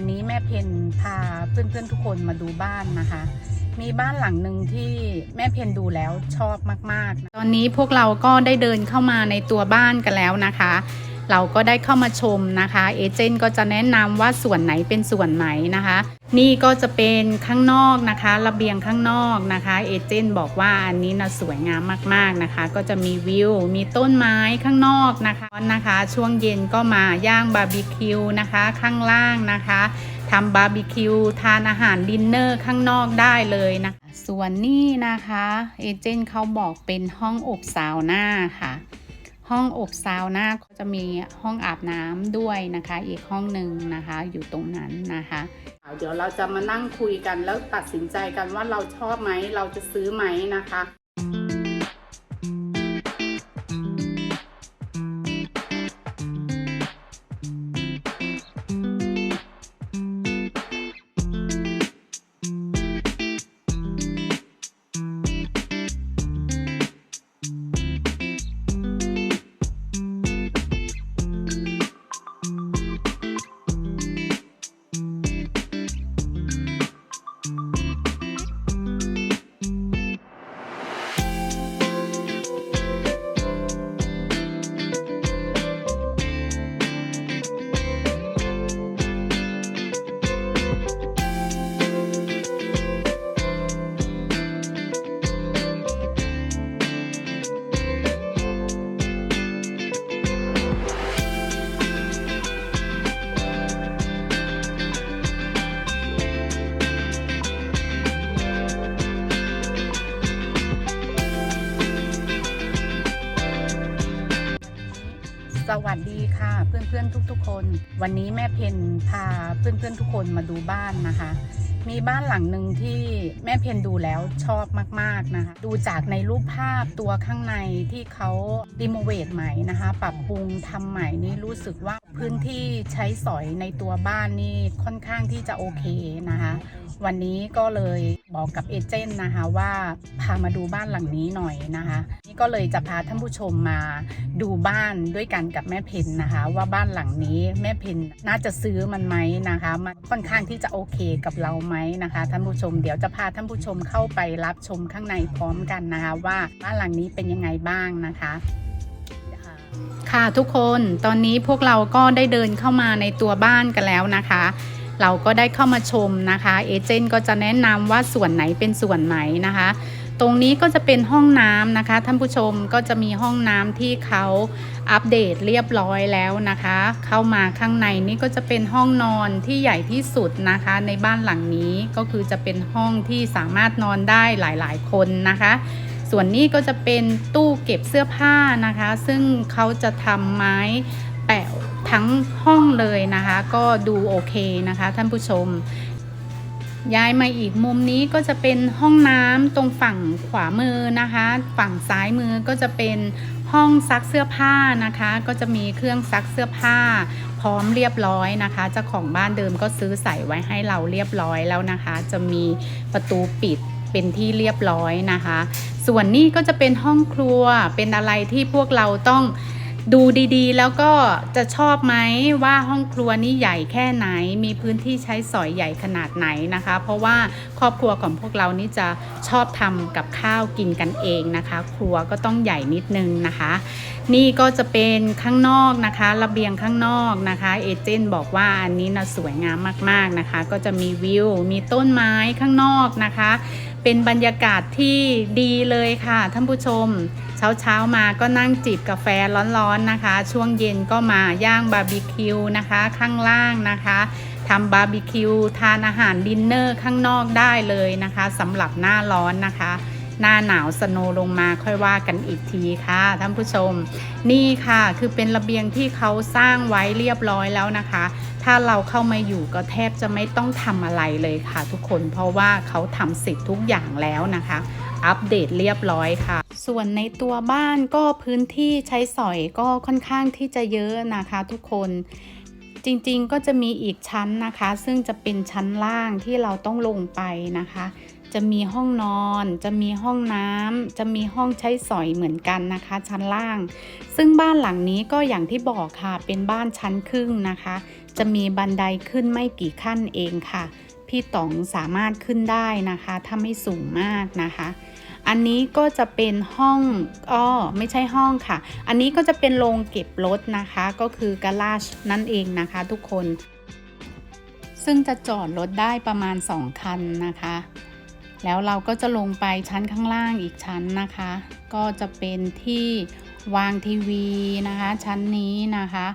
วันนี้แม่เพนพาเพื่อนๆทุกคนมาดูบ้านนะคะ มีบ้านหลังหนึ่งที่แม่เพนดูแล้วชอบมากๆ ตอนนี้พวกเราก็ได้เดินเข้ามาในตัวบ้านกันแล้วนะคะ เราก็ได้เข้ามาชมนะคะเอเจนต์ก็จะแนะนำว่าส่วนไหนเป็นส่วนไหนนะคะ นี่ก็จะเป็นข้างนอกนะคะ ระเบียงข้างนอกนะคะเอเจนต์บอกว่าอันนี้นะสวยงามมากๆนะคะ ก็จะมีวิว มีต้นไม้ข้างนอกนะคะนะคะ ช่วงเย็นก็มาย่างบาร์บีคิวนะคะข้างล่างนะคะทำบาร์บีคิวทานอาหารดินเนอร์ข้างนอกได้เลยนะคะ ส่วนนี่นะคะเอเจนต์เขาบอกเป็นห้องอบซาวน่าค่ะ ห้องอบซาวน่าก็จะมีห้องอาบน้ำด้วยนะคะ อีกห้องหนึ่งนะคะ อยู่ตรงนั้นนะคะเดี๋ยวเราจะมานั่งคุยกันแล้วตัดสินใจกันว่าเราชอบไหมเราจะซื้อไหมนะคะ สวัสดีค่ะเพื่อนๆทุกๆคน วันนี้แม่เพนพาเพื่อนๆทุกคนมาดูบ้านนะคะ มีบ้านหลังหนึ่งที่แม่เพนดูแล้วชอบมากๆนะคะ ดูจากในรูปภาพตัวข้างในที่เขารีโนเวทใหม่นะคะ ปรับปรุงทำใหม่นี่รู้สึกว่าพื้นที่ใช้สอยในตัวบ้านนี่ค่อนข้างที่จะโอเคนะคะ วันนี้ก็เลยบอกกับเอเจนต์นะคะว่าพามาดูบ้านหลังนี้หน่อยนะคะ นี่ก็เลยจะพาท่านผู้ชมมาดูบ้านด้วยกันกับแม่เพนนะคะ ว่าบ้านหลังนี้แม่เพนน่าจะซื้อมันไหมนะคะ มันค่อนข้างที่จะโอเคกับเราไหมนะคะท่านผู้ชมเดี๋ยวจะพาท่านผู้ชมเข้าไปรับชมข้างในพร้อมกันนะคะว่าบ้านหลังนี้เป็นยังไงบ้างนะคะค่ะทุกคนตอนนี้พวกเราก็ได้เดินเข้ามาในตัวบ้านกันแล้วนะคะ เราก็ได้เข้ามาชมนะคะเอเจนต์ก็จะแนะนำว่าส่วนไหนเป็นส่วนไหนนะคะ ตรงนี้ก็จะเป็นห้องน้ำนะคะ ท่านผู้ชมก็จะมีห้องน้ำที่เขาอัปเดตเรียบร้อยแล้วนะคะ เข้ามาข้างในนี่ก็จะเป็นห้องนอนที่ใหญ่ที่สุดนะคะ ในบ้านหลังนี้ก็คือจะเป็นห้องที่สามารถนอนได้หลายๆ คนนะคะ ส่วนนี้ก็จะเป็นตู้เก็บเสื้อผ้านะคะ ซึ่งเขาจะทำไม้แปะทั้งห้องเลยนะคะ ก็ดูโอเคนะคะ ท่านผู้ชม ย้ายมาอีกมุมนี้ก็จะเป็นห้องน้ำตรงฝั่งขวามือนะคะ ฝั่งซ้ายมือก็จะเป็นห้องซักเสื้อผ้านะคะ ก็จะมีเครื่องซักเสื้อผ้า พร้อมเรียบร้อยนะคะเจ้าของบ้านเดิมก็ซื้อใส่ไว้ให้เราเรียบร้อยแล้วนะคะ จะมีประตูปิดเป็นที่เรียบร้อยนะคะ ส่วนนี้ก็จะเป็นห้องครัวเป็นอะไรที่พวกเราต้อง ดูดีๆ แล้วก็จะชอบไหมว่าห้องครัวนี้ใหญ่แค่ไหน มีพื้นที่ใช้สอยใหญ่ขนาดไหนนะคะ เพราะว่าครอบครัวของพวกเรานี่จะชอบทำกับข้าวกินกันเองนะคะ ครัวก็ต้องใหญ่นิดนึงนะคะ นี่ก็จะเป็นข้างนอกนะคะระเบียงข้างนอกนะคะเอเจนต์บอกว่าอันนี้นะสวยงามมากๆนะคะ ก็จะมีวิวมีต้นไม้ข้างนอกนะคะ เป็นบรรยากาศที่ดีเลยค่ะท่านผู้ชม เช้าเช้ามาก็นั่งจิบกาแฟร้อนๆนะคะ ช่วงเย็นก็มาย่างบาร์บีคิวนะคะ ข้างล่างนะคะทำบาร์บีคิวทานอาหารดินเนอร์ข้างนอกได้เลยนะคะสำหรับหน้าร้อนนะคะ หน้าหนาวสโนว์ลงมาค่อยว่ากันอีกทีค่ะท่านผู้ชม นี่ค่ะคือเป็นระเบียงที่เขาสร้างไว้เรียบร้อยแล้วนะคะ ถ้าเราเข้ามาอยู่ก็แทบจะไม่ต้องทำอะไรเลยค่ะ ทุกคนเพราะว่าเขาทำเสร็จทุกอย่างแล้วนะคะ อัปเดตเรียบร้อยค่ะ ส่วนในตัวบ้านก็พื้นที่ใช้สอยก็ค่อนข้างที่จะเยอะนะคะทุกคนจริงๆก็จะมีอีกชั้นนะคะ ซึ่งจะเป็นชั้นล่างที่เราต้องลงไปนะคะ จะมีห้องนอน จะมีห้องน้ำจะมีห้องใช้สอยเหมือนกันนะคะ ชั้นล่าง ซึ่งบ้านหลังนี้ก็อย่างที่บอกค่ะ เป็นบ้านชั้นครึ่งนะคะ จะมีบันไดขึ้นไม่กี่ขั้นเองค่ะ พี่ต๋องสามารถขึ้นได้นะคะ ถ้าไม่สูงมากนะคะ อันนี้ก็จะเป็นห้องอ้อไม่ใช่ห้องค่ะ อันนี้ก็จะเป็นโรงเก็บรถนะคะ ก็คือการาชนั่นเองนะคะทุกคน ซึ่งจะจอดรถได้ประมาณ 2 คันนะคะ แล้วเราก็จะลงไปชั้นข้างล่างอีกชั้นนะคะ ก็จะเป็นที่วางทีวีนะคะ ชั้นนี้นะคะ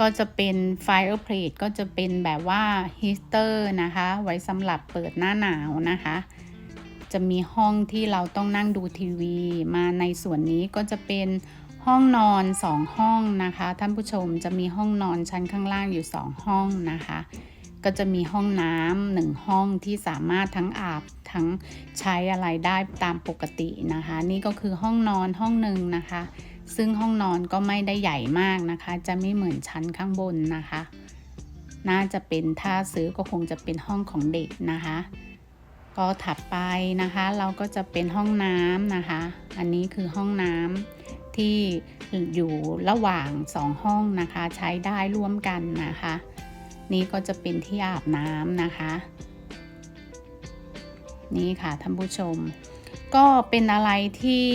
ก็จะเป็น fireplace ก็จะเป็นแบบว่า heater นะคะ ไว้สำหรับเปิดหน้าหนาวนะคะ จะมีห้องที่เราต้องนั่งดูทีวี มาในส่วนนี้ก็จะเป็นห้องนอนสองห้องนะคะ ท่านผู้ชมจะมีห้องนอนชั้นข้างล่างอยู่สองห้องนะคะ ก็จะมีห้องน้ำหนึ่งห้องที่สามารถทั้งอาบทั้งใช้อะไรได้ตามปกตินะคะ นี่ก็คือห้องนอนห้องหนึ่งนะคะ ซึ่งห้องนอนก็ไม่ได้ใหญ่มากนะคะ จะไม่เหมือนชั้นข้างบนนะคะ น่าจะเป็นถ้าซื้อก็คงจะเป็นห้องของเด็กนะคะ ก็ถัดไปนะคะ เราก็จะเป็นห้องน้ำนะคะ อันนี้คือห้องน้ำที่อยู่ระหว่างสองห้องนะคะ ใช้ได้ร่วมกันนะคะ นี่ก็จะเป็นที่อาบน้ำนะคะ นี่ค่ะท่านผู้ชม ก็เป็นอะไรที่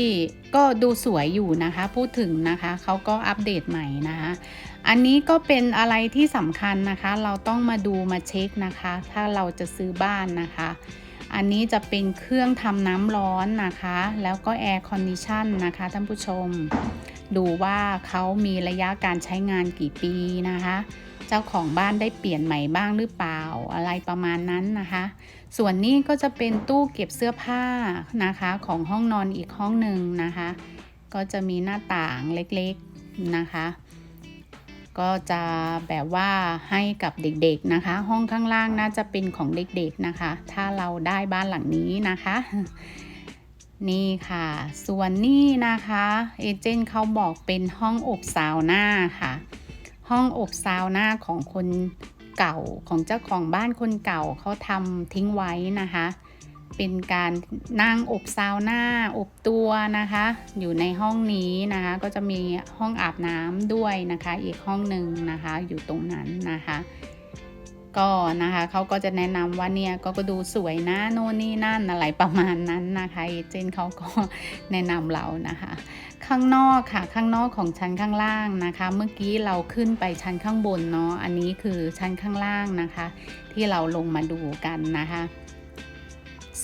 ก็ดูสวยอยู่นะคะ พูดถึงนะคะเขาก็อัปเดตใหม่นะคะ อันนี้ก็เป็นอะไรที่สำคัญนะคะ เราต้องมาดูมาเช็คนะคะ ถ้าเราจะซื้อบ้านนะคะ อันนี้จะเป็นเครื่องทำน้ำร้อนนะคะ แล้วก็แอร์คอนดิชันนะคะท่านผู้ชม ดูว่าเขามีระยะการใช้งานกี่ปีนะคะ เจ้าของบ้านได้เปลี่ยนใหม่บ้างหรือเปล่าอะไรประมาณนั้นนะคะ ส่วนนี้ก็จะเป็นตู้เก็บเสื้อผ้านะคะของห้องนอนอีกห้องหนึ่งนะคะ ก็จะมีหน้าต่างเล็กๆนะคะ ก็จะแบบว่าให้กับเด็กๆนะคะ ห้องข้างล่างน่าจะเป็นของเด็กๆนะคะ ถ้าเราได้บ้านหลังนี้นะคะนี่ค่ะ ส่วนนี่นะคะ เอเจนต์เขาบอกเป็นห้องอบซาวน่าค่ะ ห้องอบซาวน่าของคนเก่าของเจ้าของบ้านคนเก่าเขาทำทิ้งไว้นะคะ เป็นการนั่งอบซาวน่าอบตัวนะคะ อยู่ในห้องนี้นะคะ ก็จะมีห้องอาบน้ำด้วยนะคะ อีกห้องหนึ่งนะคะ อยู่ตรงนั้นนะคะ ก็นะคะเขาก็จะแนะนำว่าเนี่ยก็ก็ดูสวยนะโน่นนี่นั่นอะไรประมาณนั้นนะคะเอเจนต์เขาก็แนะนำเรานะคะ ข้างนอกค่ะข้างนอกของชั้นข้างล่างนะคะ เมื่อกี้เราขึ้นไปชั้นข้างบนเนาะอันนี้คือชั้นข้างล่างนะคะ ที่เราลงมาดูกันนะคะ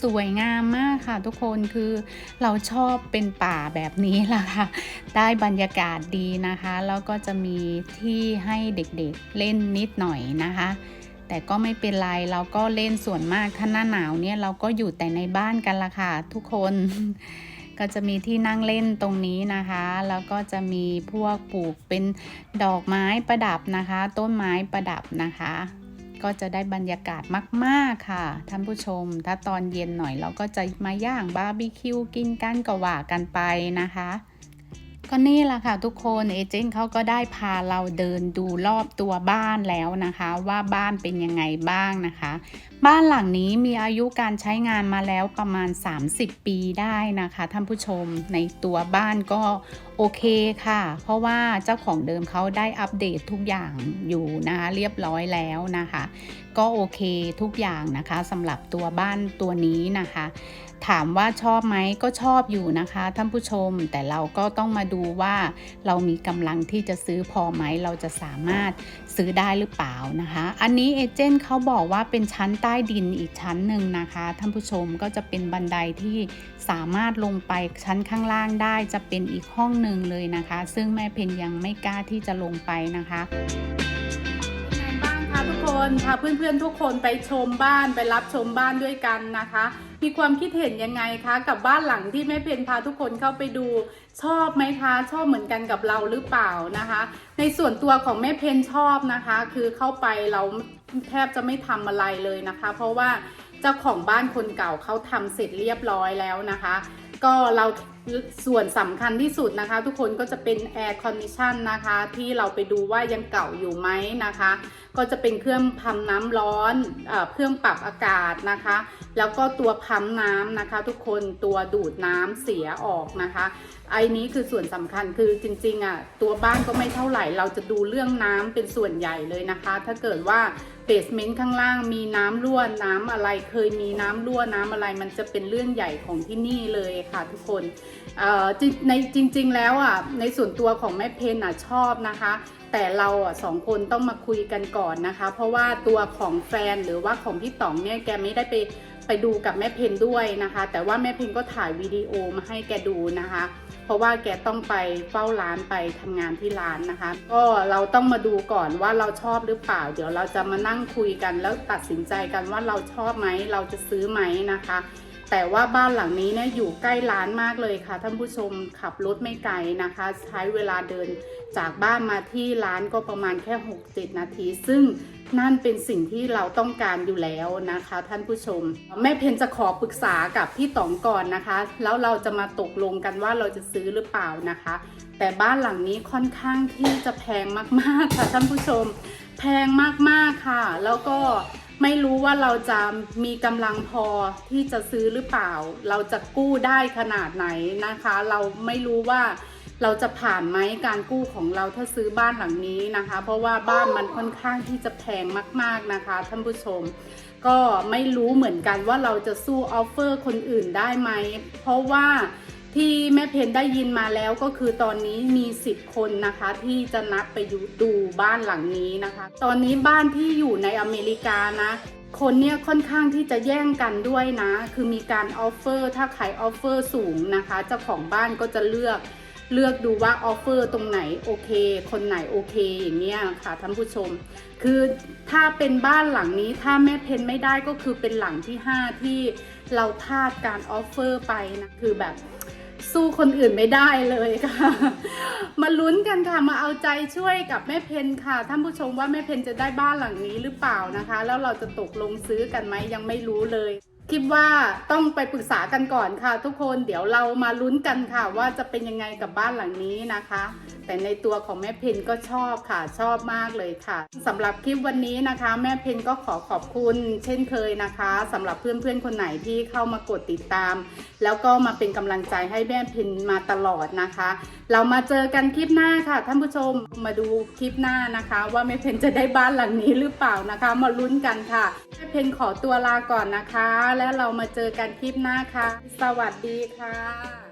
สวยงามมากค่ะทุกคนคือเราชอบเป็นป่าแบบนี้แหละค่ะ ได้บรรยากาศดีนะคะ แล้วก็จะมีที่ให้เด็กๆเล่นนิดหน่อยนะคะ แต่ก็ไม่เป็นไรเราก็เล่นส่วนมากถ้าหน้าหนาวเนี่ยเราก็อยู่แต่ในบ้านกันละค่ะทุกคนก็จะมีที่นั่งเล่นตรงนี้นะคะ แล้วก็จะมีพวกปลูกเป็นดอกไม้ประดับนะคะ ต้นไม้ประดับนะคะ ก็จะได้บรรยากาศมากๆค่ะท่านผู้ชม ถ้าตอนเย็นหน่อยเราก็จะมาย่างบาร์บีคิวกินกันก็ว่ากันไปนะคะ ก็นี่แหละค่ะทุกคนเอเจนต์เขาก็ได้พาเราเดินดูรอบตัวบ้านแล้วนะคะ ว่าบ้านเป็นยังไงบ้างนะคะ บ้านหลังนี้มีอายุการใช้งานมาแล้วประมาณ 30 ปีได้นะคะท่านผู้ชมในตัวบ้านก็โอเคค่ะ เพราะว่าเจ้าของเดิมเขาได้อัปเดตทุกอย่างอยู่นะคะเรียบร้อยแล้วนะคะ ก็โอเคทุกอย่างนะคะสำหรับตัวบ้านตัวนี้นะคะ ถามว่าชอบไหมก็ชอบอยู่นะคะ ท่านผู้ชมแต่เราก็ต้องมาดูว่า เรามีกำลังที่จะซื้อพอไหมเราจะสามารถซื้อได้หรือเปล่านะคะ อันนี้เอเจนต์เขาบอกว่าเป็นชั้นใต้ดินอีกชั้นหนึ่งนะคะ ท่านผู้ชมก็จะเป็นบันไดที่สามารถลงไปชั้นข้างล่างได้จะเป็นอีกห้องหนึ่งเลยนะคะ ซึ่งแม่เพนยังไม่กล้าที่จะลงไปนะคะไงบ้างคะทุกคนพาเพื่อนๆทุกคนไปชมบ้านไปรับชมบ้านด้วยกันนะคะ มีความคิดเห็นยังไงคะ กับบ้านหลังที่แม่เพนพาทุกคนเข้าไปดู ชอบไหมคะ ชอบเหมือนกันกับเราหรือเปล่านะคะ ในส่วนตัวของแม่เพนชอบนะคะ คือเข้าไปเราแทบจะไม่ทำอะไรเลยนะคะ เพราะว่าเจ้าของบ้านคนเก่าเขาทำเสร็จเรียบร้อยแล้วนะคะ ก็เรา ส่วนสำคัญที่สุดนะคะ ทุกคนก็จะเป็น Air Condition นะคะ ที่เราไปดูว่ายังเก่าอยู่ไหมนะคะ ก็จะเป็นเครื่องพัมน้ำร้อนเอเครื่องปรับอากาศนะคะ แล้วก็ตัวพัมน้ำนะคะ ทุกคนตัวดูดน้ำเสียออกนะคะไอ้นี้คือส่วนสำคัญคือจริงๆอะตัวบ้านก็ไม่เท่าไหร่ เราจะดูเรื่องน้ำเป็นส่วนใหญ่เลยนะคะ ถ้าเกิดว่าเบสเมนต์ข้างล่างมีน้ำรั่วน้ำอะไรเคยมีน้ำรั่วน้ำอะไรมันจะเป็นเรื่องใหญ่ของที่นี่เลยค่ะ ทุกคนในจริง ๆ แล้วอะในส่วนตัวของแม่เพนอะชอบนะคะ แต่เราอะสองคนต้องมาคุยกันก่อนนะคะ เพราะว่าตัวของแฟนหรือว่าของพี่ต๋องเนี่ยแกไม่ได้ไปไปดูกับแม่เพนด้วยนะคะ แต่ว่าแม่เพนก็ถ่ายวิดีโอมาให้แกดูนะคะ เพราะว่าแกต้องไปเฝ้าร้านไปทำงานที่ร้านนะคะ ก็เราต้องมาดูก่อนว่าเราชอบหรือเปล่า เดี๋ยวเราจะมานั่งคุยกันแล้วตัดสินใจกันว่าเราชอบไหมเราจะซื้อไหมนะคะ แต่ว่าบ้านหลังนี้เนี่ยอยู่ใกล้ร้านมากเลยค่ะ ท่านผู้ชมขับรถไม่ไกลนะคะ ใช้เวลาเดินจากบ้านมาที่ร้านก็ประมาณแค่ 6-7 นาที ซึ่งนั่นเป็นสิ่งที่เราต้องการอยู่แล้วนะคะ ท่านผู้ชม แม่เพนจะขอปรึกษากับพี่ต๋องก่อนนะคะ แล้วเราจะมาตกลงกันว่าเราจะซื้อหรือเปล่านะคะ แต่บ้านหลังนี้ค่อนข้างที่จะแพงมากๆค่ะท่านผู้ชม แพงมากๆค่ะ แล้วก็ ไม่รู้ว่าเราจะมีกำลังพอที่จะซื้อหรือเปล่า เราจะกู้ได้ขนาดไหนนะคะ เราไม่รู้ว่าเราจะผ่านไหมการกู้ของเราถ้าซื้อบ้านหลังนี้นะคะ เพราะว่าบ้านมันค่อนข้างที่จะแพงมาก ๆนะคะ ท่านผู้ชม ก็ไม่รู้เหมือนกันว่าเราจะสู้ออฟเฟอร์คนอื่นได้ไหมเพราะว่า ที่แม่เพนได้ยินมาแล้วก็คือตอนนี้มี 10 คนนะคะที่จะนัดไปอยู่ดูบ้านหลังนี้นะคะ ตอนนี้บ้านที่อยู่ในอเมริกานะคนเนี่ยค่อนข้างที่จะแย่งกันด้วยนะ คือมีการออฟเฟอร์ถ้าขายออฟเฟอร์สูงนะคะเจ้าของบ้านก็จะเลือกเลือกดูว่าออฟเฟอร์ตรงไหนโอเค คนไหนโอเคอย่างเงี้ยค่ะท่านผู้ชม คือถ้าเป็นบ้านหลังนี้ถ้าแม่เพนไม่ได้ก็คือเป็นหลังที่ 5 ที่เราพลาดการออฟเฟอร์ไปนะคือแบบ สู้คนอื่นไม่ได้เลยค่ะ มาลุ้นกันค่ะ มาเอาใจช่วยกับแม่เพนค่ะ ท่านผู้ชมว่าแม่เพนจะได้บ้านหลังนี้หรือเปล่านะคะ แล้วเราจะตกลงซื้อกันไหมยังไม่รู้เลย คิดว่าต้องไปปรึกษากันก่อนค่ะ ทุกคนเดี๋ยวเรามาลุ้นกันค่ะ ว่าจะเป็นยังไงกับบ้านหลังนี้นะคะ แต่ในตัวของแม่เพนก็ชอบค่ะชอบมากเลยค่ะสำหรับคลิปวันนี้นะคะ แม่เพนก็ขอขอบคุณ เช่นเคยนะคะสำหรับเพื่อนๆคนไหนที่เข้ามากดติดตาม แล้วก็มาเป็นกำลังใจให้แม่เพนมาตลอดนะคะ เรามาเจอกันคลิปหน้าค่ะ ท่านผู้ชมมาดูคลิปหน้านะคะ ว่าแม่เพนจะได้บ้านหลังนี้หรือเปล่านะคะ มาลุ้นกันค่ะ เพนขอตัวลาก่อนนะคะ แล้วเรามาเจอกันคลิปหน้าค่ะ สวัสดีค่ะ